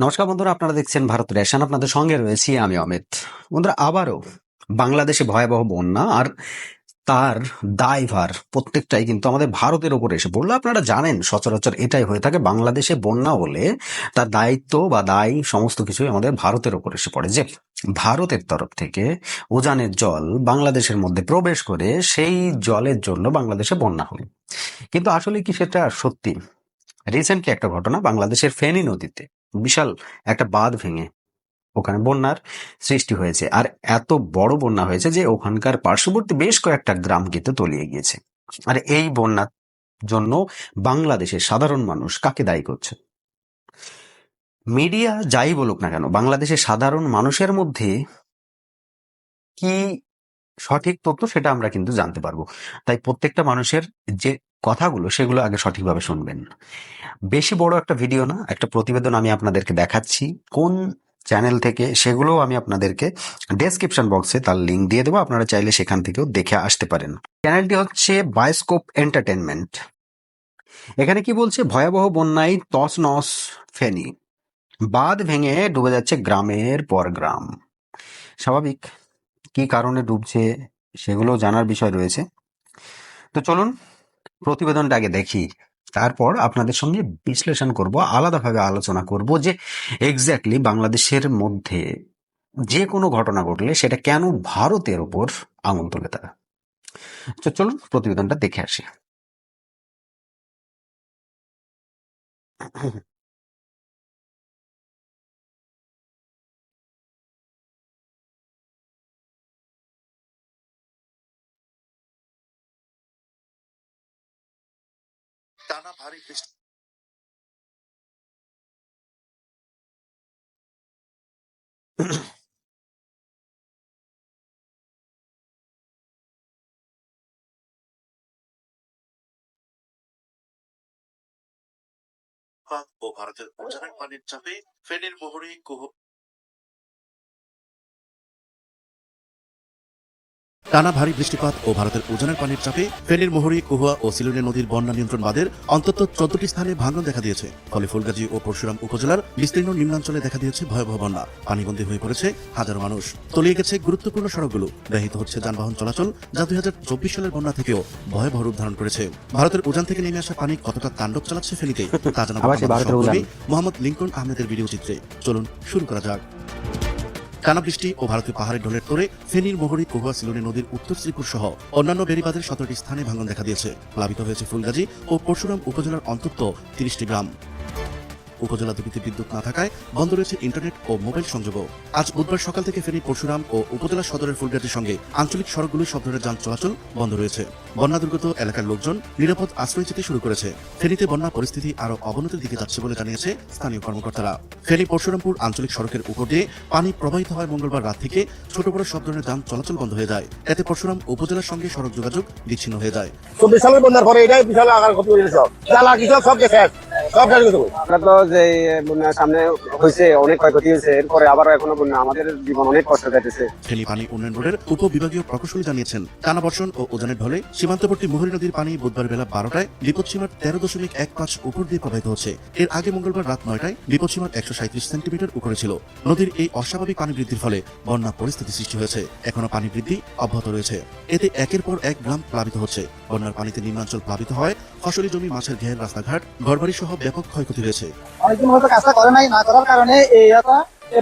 নমস্কার বন্ধুরা, আপনারা দেখছেন ভারত রেশন। আপনাদের সঙ্গে রয়েছি আমি অমিত। বন্ধুরা, আবারও বাংলাদেশে ভয়াবহ বন্যা আর তার দায়ভার প্রত্যেকটাই কিন্তু আমাদের ভারতের ওপরে এসে পড়ল। আপনারা জানেন, সচরাচর এটাই হয়ে থাকে বাংলাদেশে বন্যা হলে তার দায়িত্ব বা দায় সমস্ত কিছুই আমাদের ভারতের ওপর এসে পড়ে। যে ভারতের তরফ থেকে উজানের জল বাংলাদেশের মধ্যে প্রবেশ করে সেই জলের জন্য বাংলাদেশে বন্যা হলো কিন্তু আসলে কি সেটা সত্যি? রিসেন্টলি একটা ঘটনা বাংলাদেশের ফেনী নদীতে। বিশাল একটা বাঁধ ভেঙে ওখানে বন্যার সৃষ্টি হয়েছে। আর এত বড় বন্যা হয়েছে যে ওখানকার পার্শ্ববর্তী বেশ কয়েকটা গ্রাম কিন্তু তলিয়ে গিয়েছে। আর এই বন্যার জন্য বাংলাদেশের সাধারণ মানুষ কাকে দায়ী করছে? মিডিয়া যাই বলুক না কেন, বাংলাদেশের সাধারণ মানুষের মধ্যে কি সঠিক তথ্য সেটা আমরা কিন্তু জানতে পারব। তাই প্রত্যেকটা মানুষের যে কথাগুলো সেগুলো আগে সঠিকভাবে শুনবেন। বেশি বড় একটা ভিডিও না, একটা প্রতিবেদন আমি আপনাদেরকে দেখাচ্ছি। কোন চ্যানেল থেকে সেগুলো আমি আপনাদেরকে ডেসক্রিপশন বক্সে তার লিঙ্ক দিয়ে দেবো। আপনারা চাইলে সেখান থেকেও দেখে আসতে পারেন। চ্যানেলটি হচ্ছে বায়োস্কোপ এন্টারটেনমেন্ট এখানে কি বলছে? ভয়াবহ বন্যায় তস নস ফেনি। বাঁধ ভেঙে ডুবে যাচ্ছে গ্রামের পর গ্রাম। স্বাভাবিক। কি কারণে ডুবছে সেগুলো জানার বিষয় রয়েছে। তো চলুন প্রতিবেদনটা আগে দেখি। তারপর আপনাদের সঙ্গে বিশ্লেষণ করব, আলাদাভাবে আলোচনা করব যে এক্স্যাক্টলি বাংলাদেশের মধ্যে যে কোনো ঘটনা ঘটলে সেটা কেন ভারতের ওপর আঙুল তোলে তারা। তো চলুন প্রতিবেদনটা দেখে আসি। টানা ভারী বৃষ্টি। ও ভারতের উজানের পানির চাপে ফেনীর মোহরী কুহ টানা ভারী বৃষ্টিপাত ও ভারতের উজানের পানির চাপে ফেনীর মোহরী কুহুয়া ও সিলুনি নদীর বন্যা নিয়ন্ত্রণ বাঁধের অন্তত চোদ্দটি স্থানে ভাঙন দেখা দিয়েছে। ফলে ফুলগাজী ও পরশুরাম উপজেলার বিস্তীর্ণ নিম্নাঞ্চলে দেখা দিয়েছে ভয়াবহ বন্যা। পানিবন্দী হয়ে পড়েছে হাজারো মানুষ। তলিয়ে গেছে গুরুত্বপূর্ণ সড়কগুলো। ব্যাহত হচ্ছে যানবাহন চলাচল যা দুই হাজার চব্বিশ সালের বন্যা থেকেও ভয়াবহ রূপ ধারণ করেছে। ভারতের উজান থেকে নেমে আসা পানি কতটা তাণ্ডব চালাচ্ছে ফেনীতে তা। সহকর্মী মোহাম্মদ লিঙ্কন আহমেদের ভিডিও চিত্রে। চলুন শুরু করা যাক। টানা বৃষ্টি ও ভারতীয় পাহাড়ের ঢলের তোরে ফেনীর মোহরী কহুয়া সিলুনি নদীর উত্তর শ্রীপুর সহ অন্যান্য বেড়িবাঁধের সতেরোটি স্থানে ভাঙন দেখা দিয়েছে। প্লাবিত হয়েছে ফুলগাজী ও পরশুরাম উপজেলার অন্তত তিরিশটি গ্রাম। উপজেলা দুটিতে বিদ্যুৎ না থাকায় বন্ধ রয়েছে ইন্টারনেট ও মোবাইল সংযোগও। আজ বুধবার সকাল থেকে ফেনী পরশুরাম ও উপজেলা সদরের ফুলগাজীর সঙ্গে আঞ্চলিক সড়কগুলো সব ধরনের যান চলাচল বন্ধ রয়েছে। বন্যা দুর্গত এলাকার লোকজন নিরাপদ আশ্রয় যেতে শুরু করেছে। ফেনীতে বন্যা পরিস্থিতি আরও অবনতির দিকে যাচ্ছে বলে জানিয়েছে স্থানীয় কর্মকর্তারা। ফেনী পরশুরামপুর আঞ্চলিক সড়কের উপর দিয়ে পানি প্রবাহিত হয় মঙ্গলবার রাত থেকে ছোট বড় সব ধরনের যান চলাচল বন্ধ হয়ে যায়। এতে পরশুরাম উপজেলার সঙ্গে সড়ক যোগাযোগ বিচ্ছিন্ন হয়ে যায়। চব্বিশ বন্যার পরে এটাই বিশাল আকার ক্ষতি হয়েছে সব। জ্বালা সব আমরা তো যে বন্যার সামনে হয়েছে অনেক ক্ষয়ক্ষতি হয়েছে এরপরে আবারও এখনও বন্যা। আমাদের জীবন অনেক কষ্ট কাটেছে ফেনী পানি উন্নয়ন বোর্ডের উপবিভাগীয় প্রকৌশলী জানিয়েছেন টানা বর্ষণ ও উজানের ঢলে সীমান্তবর্তী মুহুরী নদীর পানি বুধবার বেলা বারোটায় বিপদসীমার তেরো দশমিক এক পাঁচ উপর দিয়ে প্রবাহিত হচ্ছে। এর আগে মঙ্গলবার রাত নয়টায় বিপদসীমার একশো সাঁত্রিশ সেন্টিমিটার উপরে ছিল। নদীর এই অস্বাভাবিক পানি বৃদ্ধির ফলে বন্যা পরিস্থিতি সৃষ্টি হয়েছে। এখনও পানি বৃদ্ধি অব্যাহত রয়েছে। এতে একের পর এক গ্রাম প্লাবিত হচ্ছে। বন্যার পানিতে নিম্নাঞ্চল প্লাবিত হয়, ফসলি জমি, মাছের ঘের, রাস্তাঘাট, ঘরবাড়ি সহ ব্যাপক ক্ষয়ক্ষতি হয়েছে। অনেকদিন হয়তো কাজটা করে নাই, না করার কারণে এই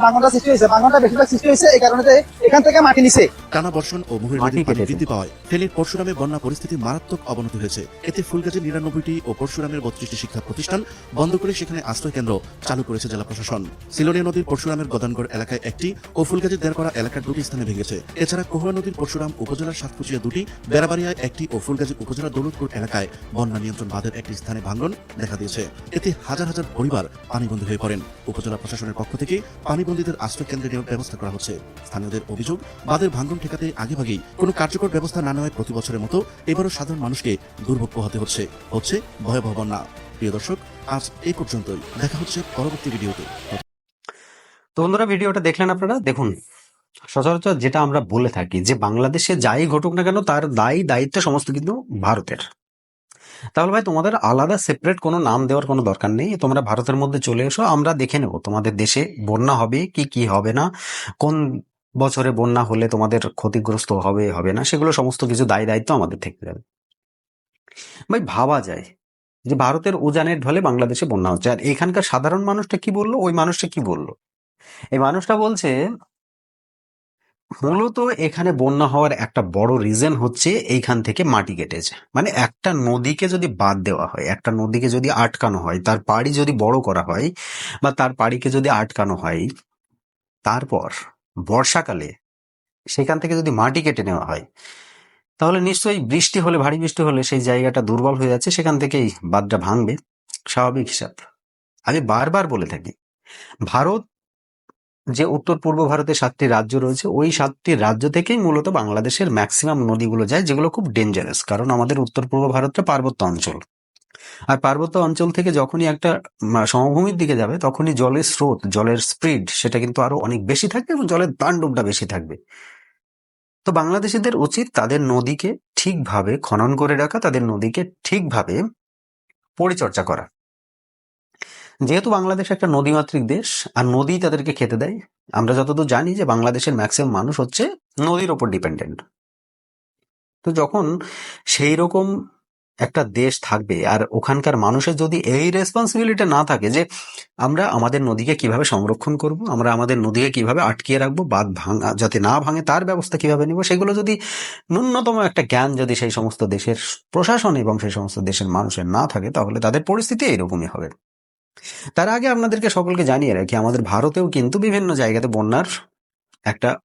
ভাঙনটা সৃষ্টি হয়েছে। বাংলাটা বেশিরভাগ সৃষ্টি হয়েছে এই কারণে এখান থেকে মাটি নিছে। টানা বর্ষণ ও মুহুরী নদীর পানি বৃদ্ধি পাওয়ায় ফেনীর পরশুরামে বন্যা পরিস্থিতি মারাত্মক অবনতি হয়েছে। এতে ফুলগাজীর নিরানব্বইটি ও পরশুরামের বত্রিশটি শিক্ষা প্রতিষ্ঠান বন্ধ করে সেখানে আশ্রয় কেন্দ্র চালু করেছে জেলা প্রশাসন। সিলোনিয়া নদীর পরশুরামের গদানগড় এলাকায় একটি ও ফুলগাজীর দেড়কড়া এলাকার দুটি স্থানে ভেঙেছে। এছাড়া কহুয়া নদীর পরশুরাম উপজেলার সাতকুচিয়া দুটি বেড়াবাড়িয়ায় একটি ও ফুলগাজী উপজেলার দৌলতপুর এলাকায় বন্যা নিয়ন্ত্রণ বাঁধের একটি স্থানে ভাঙন দেখা দিয়েছে। এতে হাজার হাজার পরিবার পানিবন্দী হয়ে পড়েন। উপজেলা প্রশাসনের পক্ষ থেকে পানিবন্দীদের আশ্রয় কেন্দ্রে নেওয়ার ব্যবস্থা করা হচ্ছে। স্থানীয়দের অভিযোগ বাঁধের ভাঙন ঠেকাতে আগেভাগেই কোনো কার্যকর ব্যবস্থা না নেওয়ায় প্রতি বছরের মতো এবারও সাধারণ মানুষকে দুর্ভোগ পোহাতে হচ্ছে। হচ্ছে ভয়াবহ বন্যা। প্রিয় দর্শক, আজ এই পর্যন্তই। দেখা হচ্ছে পরবর্তী ভিডিওতে। তো বন্ধুরা, ভিডিওটা দেখলেন আপনারা? দেখুন, সচরাচর যেটা আমরা বলে থাকি যে বাংলাদেশে যাই ঘটুক না কেন, তার দায়ী দায়িত্ব সমস্ত কিন্তু ভারতের। তাহলে ভাই, তোমাদের আলাদা সেপারেট কোনো নাম দেওয়ার কোনো দরকার নেই। তোমরা ভারতের মধ্যে চলে এসো, আমরা দেখে নেব তোমাদের দেশে বন্যা হবে কি কি হবে না, কোন বছরে বন্যা হলে তোমাদের ক্ষতিগ্রস্ত হবে হবে না, সেগুলো সমস্ত কিছু দায় দায়িত্ব আমাদের থেকে যাবে। ভাই, ভাবা যায় যে ভারতের উজানের ঢলে বাংলাদেশে বন্যা হচ্ছে। আর এখানকার সাধারণ মানুষটা কি বলল? ওই মানুষটা কি বলল? এই মানুষটা বলছে, মূলত এখানে বন্যা হওয়ার একটা বড় রিজন হচ্ছে এইখান থেকে মাটি কেটেছে। মানে একটা নদীকে যদি বাদ দেওয়া হয়, একটা নদীকে যদি আটকানো হয়, তার পাড়ি যদি বড় করা হয় বা তার পাড়িকে যদি আটকানো হয়, তারপর বর্ষাকালে সেখান থেকে যদি মাটি কেটে নেওয়া হয়, তাহলে নিশ্চয়ই বৃষ্টি হলে, ভারী বৃষ্টি হলে সেই জায়গাটা দুর্বল হয়ে যাচ্ছে, সেখান থেকেই বাদটা ভাঙবে। স্বাভাবিক হিসাব। আমি বারবার বলে থাকি, ভারত যে উত্তর পূর্ব ভারতে সাতটি রাজ্য রয়েছে, ওই সাতটি রাজ্য থেকেই মূলত বাংলাদেশের ম্যাক্সিমাম নদীগুলো যায়, যেগুলো খুব ডেঞ্জারাস কারণ আমাদের উত্তর পূর্ব ভারতটা পার্বত্য অঞ্চল। আর পার্বত্য অঞ্চল থেকে যখনই একটা সমভূমির দিকে যাবে, তখনই জলের স্রোত, জলের স্প্রিড সেটা কিন্তু আরও অনেক বেশি থাকবে এবং জলের তাণ্ডবটা বেশি থাকবে। তো বাংলাদেশিদের উচিত তাদের নদীকে ঠিকভাবে খনন করে রাখা, তাদের নদীকে ঠিকভাবে পরিচর্যা করা। যেহেতু বাংলাদেশ একটা নদীমাতৃক দেশ, আর নদী তাদেরকে খেতে দেয়, আমরা যতদূর জানি যে বাংলাদেশের ম্যাক্সিমাম মানুষ হচ্ছে নদীর ওপর ডিপেন্ডেন্ট তো যখন সেই রকম একটা দেশ থাকবে। আর ওখানকার মানুষের যদি এই রেসপন্সিবিলিটি না থাকে যে, আমরা আমাদের নদীকে কীভাবে সংরক্ষণ করব, আমরা আমাদের নদীকে কীভাবে আটকিয়ে রাখব বাদ ভাঙা, যাতে না ভাঙে, তার ব্যবস্থা কীভাবে নিব, সেগুলো যদি ন্যূনতম একটা জ্ঞান যদি সেই সমস্ত দেশের প্রশাসন এবং সেই সমস্ত দেশের মানুষের না থাকে, তাহলে তাদের পরিস্থিতি এইরকমই হবে। তার আগে আপনাদেরকে সকলকে জানিয়ে রাখি, আমাদের ভারতেও কিন্তু বিভিন্ন জায়গাতে বন্যার একটা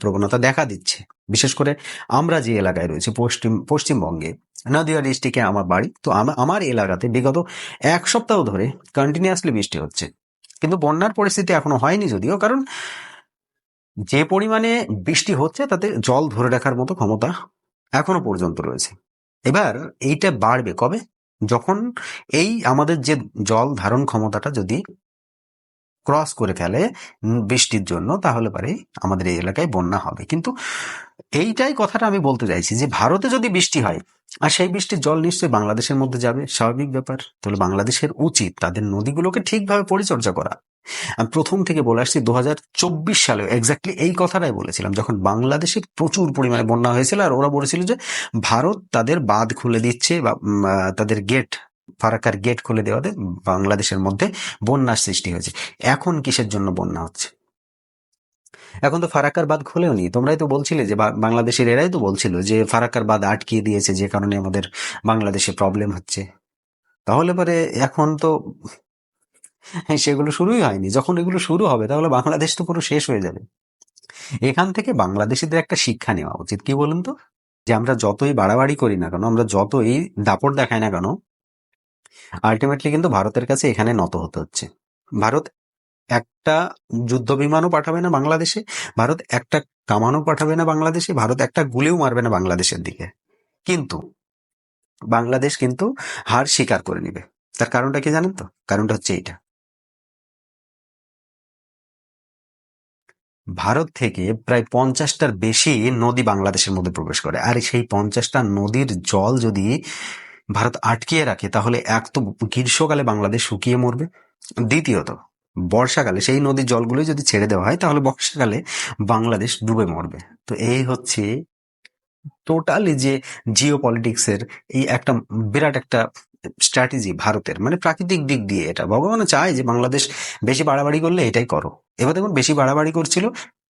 প্রবণতা দেখা দিচ্ছে। বিশেষ করে আমরা যে এলাকায় রয়েছে, পশ্চিম, পশ্চিমবঙ্গে। নদিয়া ডিস্ট্রিক্টে আমার বাড়ি। তো আমার এলাকাতে বিগত এক সপ্তাহ ধরে কন্টিনিউয়াসলি বৃষ্টি হচ্ছে। কিন্তু বন্যার পরিস্থিতি এখনও হয়নি যদিও, কারণ যে পরিমাণে বৃষ্টি হচ্ছে তাতে জল ধরে রাখার মতো ক্ষমতা এখনও পর্যন্ত রয়েছে। এবার এইটা বাড়বে কবে? যখন এই আমাদের যে জল ধারণ ক্ষমতাটা যদি ক্রস করে ফেলে বৃষ্টির জন্য, তাহলে পারে আমাদের এই এলাকায় বন্যা হবে। কিন্তু এইটাই কথাটা আমি বলতে চাইছি যে, ভারতে যদি বৃষ্টি হয়, আর সেই বৃষ্টির জল নিশ্চয়ই বাংলাদেশের মধ্যে যাবে, স্বাভাবিক ব্যাপার। তাহলে বাংলাদেশের উচিত তাদের নদীগুলোকে ঠিকভাবে পরিচর্যা করা। আমি প্রথম থেকে বলে আসছি দু হাজার চব্বিশ সালে এক্স্যাক্টলি এই কথাটাই বলেছিলাম, যখন বাংলাদেশে প্রচুর পরিমাণে বন্যা হয়েছিল, আর ওরা বলেছিল যে, ভারত তাদের বাঁধ খুলে দিচ্ছে বা তাদের গেট ফারাক্কার গেট খুলে দেওয়াতে বাংলাদেশের মধ্যে বন্যার সৃষ্টি হয়েছে। এখন কিসের জন্য বন্যা হচ্ছে? এখন তো ফারাক্কার বাঁধ খুলেও নি। তোমরাই তো বলছিলে যে বাংলাদেশের এরাই তো বলছিল যে ফারাক্কার বাঁধ আটকিয়ে দিয়েছে, যে কারণে আমাদের বাংলাদেশে প্রবলেম হচ্ছে। তাহলে পরে এখন তো সেগুলো শুরুই হয়নি। যখন এগুলো শুরু হবে, তাহলে বাংলাদেশ তো পুরো শেষ হয়ে যাবে। এখান থেকে বাংলাদেশিদের একটা শিক্ষা নেওয়া উচিত। কি বলুন তো? যে আমরা যতই বাড়াবাড়ি করি না কেন, আমরা যতই দাপট দেখাই না কেন আলটিমেটলি কিন্তু ভারতের কাছে এখানে নত হতে হচ্ছে। ভারত একটা যুদ্ধ বিমানও পাঠাবে না বাংলাদেশে, ভারত একটা কামানও পাঠাবে না বাংলাদেশে, ভারত একটা গুলিও মারবে না বাংলাদেশের দিকে। কিন্তু বাংলাদেশ কিন্তু হার স্বীকার করে নিবে। তার কারণটা কি জানেন তো? কারণটা হচ্ছে এইটা। ভারত থেকে প্রায় পঞ্চাশটার বেশি নদী বাংলাদেশের মধ্যে প্রবেশ করে। আর সেই পঞ্চাশটা নদীর জল যদি ভারত আটকিয়ে রাখে, তাহলে এক তো গ্রীষ্মকালে বাংলাদেশ শুকিয়ে মরবে। দ্বিতীয়ত, বর্ষাকালে সেই নদীর জলগুলো যদি ছেড়ে দেওয়া হয়, তাহলে বর্ষাকালে বাংলাদেশ ডুবে মরবে। তো এই হচ্ছে টোটালি যে জিও পলিটিক্সের এই একটা বিরাট একটা স্ট্র্যাটেজি ভারতের। মানে প্রাকৃতিক দিক দিয়ে এটা। ভগবান চায় যে বাংলাদেশ বেশি বাড়াবাড়ি করলে এটাই করো। এবার দেখুন, বেশি বাড়াবাড়ি করছিল,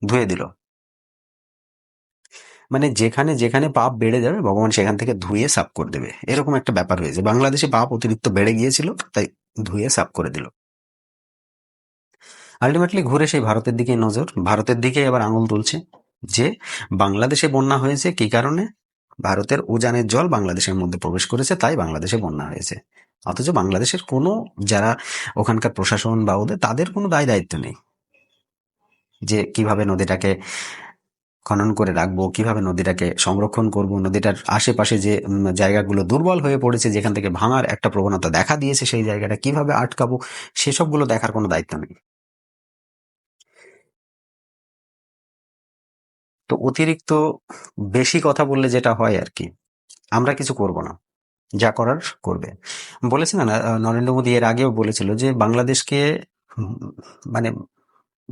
ধুয়ে দিল। মানে যেখানে যেখানে পাপ বেড়ে যাবে, ভগবান সেখান থেকে ধুয়ে সাফ করে দেবে। এরকম একটা ব্যাপার হয়েছে। বাংলাদেশে পাপ অতিরিক্ত বেড়ে গিয়েছিল, তাই ধুয়ে সাফ করে দিল। আলটিমেটলি ঘুরে সেই ভারতের দিকে নজর। ভারতের দিকে এবার আঙুল তুলছে যে বাংলাদেশে বন্যা হয়েছে। কি কারণে? ভারতের উজানের জল বাংলাদেশের মধ্যে প্রবেশ করেছে, তাই বাংলাদেশে বন্যা হয়েছে। অথচ বাংলাদেশের কোনো, যারা ওখানকার প্রশাসন বা ওদের, তাদের কোনো দায় দায়িত্ব নেই। যে কীভাবে নদীটাকে খনন করে রাখব, কীভাবে নদীটাকে সংরক্ষণ করব, নদীটার আশেপাশে যে জায়গাগুলো দুর্বল হয়ে পড়েছে, যেখান থেকে ভাঙার একটা প্রবণতা দেখা দিয়েছে সেই জায়গাটা কীভাবে আটকাবো, সেসবগুলো দেখার কোনো দায়িত্ব নেই। তো অতিরিক্ত বেশি কথা বললে যেটা হয় আর কি, আমরা কিছু করব না, যা করার করবে। বলেছে না নরেন্দ্র মোদী এর আগেও বলেছিল যে, বাংলাদেশকে মানে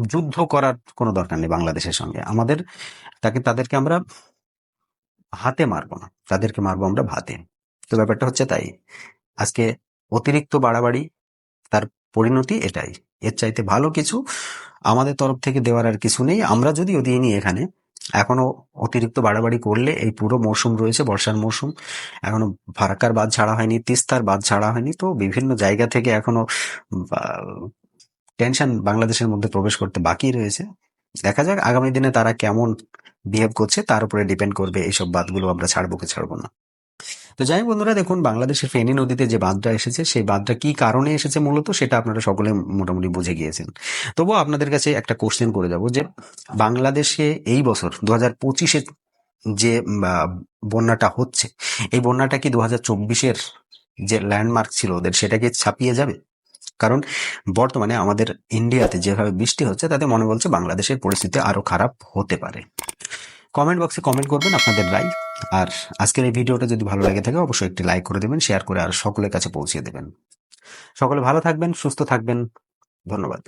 যুদ্ধ করার কোনো দরকার নেই বাংলাদেশের সঙ্গে। আমাদের তাকে, তাদেরকে আমরা হাতে মারবো না। তাদেরকে মারবো আমরা ভাতে। তো ব্যাপারটা হচ্ছে তাই। আজকে অতিরিক্ত বাড়াবাড়ি, তার পরিণতি এটাই। এর চাইতে ভালো কিছু আমাদের তরফ থেকে দেওয়ার আর কিছু নেই। আমরা যদি যদিও দিইনি এখানে, এখনও অতিরিক্ত বাড়াবাড়ি করলে এই পুরো মৌসুম রয়েছে, বর্ষার মৌসুম এখনও ফারাক্কার বাঁধ ছাড়া হয়নি, তিস্তার বাঁধ ছাড়া হয়নি। তো বিভিন্ন জায়গা থেকে এখনও টেনশন বাংলাদেশের মধ্যে প্রবেশ করতে বাকি রয়েছে। দেখা যাক আগামী দিনে তারা কেমন বিহেভ করছে, তার উপরে ডিপেন্ড করবে, এইসব বাঁধগুলো আমরা ছাড়বো কি ছাড়বো না। তো যাই বন্ধুরা, দেখুন, বাংলাদেশের ফেনী নদীতে যে বাঁধটা এসেছে, সেই বাঁধটা কি কারণে এসেছে মূলত সেটা আপনারা সকলে মোটামুটি বুঝে গিয়েছেন। তবুও আপনাদের কাছে একটা কোশ্চেন করে যাব যে, বাংলাদেশে এই বছর দু হাজার পঁচিশে যে বন্যাটা হচ্ছে, এই বন্যাটা কি দু হাজার চব্বিশের যে ল্যান্ডমার্ক ছিল ওদের সেটাকে ছাপিয়ে যাবে? কারণ বর্তমানে আমাদের ইন্ডিয়াতে যেভাবে বৃষ্টি হচ্ছে, তাতে মনে বলছে বাংলাদেশের পরিস্থিতি আরও খারাপ হতে পারে। কমেন্ট বক্সে কমেন্ট করবেন আপনাদের রায়। আর আজকের এই ভিডিওটা যদি ভালো লাগে থাকে, অবশ্যই একটি লাইক করে দেবেন শেয়ার করে আর সকলের কাছে পৌঁছে দেবেন। সকলে ভালো থাকবেন, সুস্থ থাকবেন। ধন্যবাদ।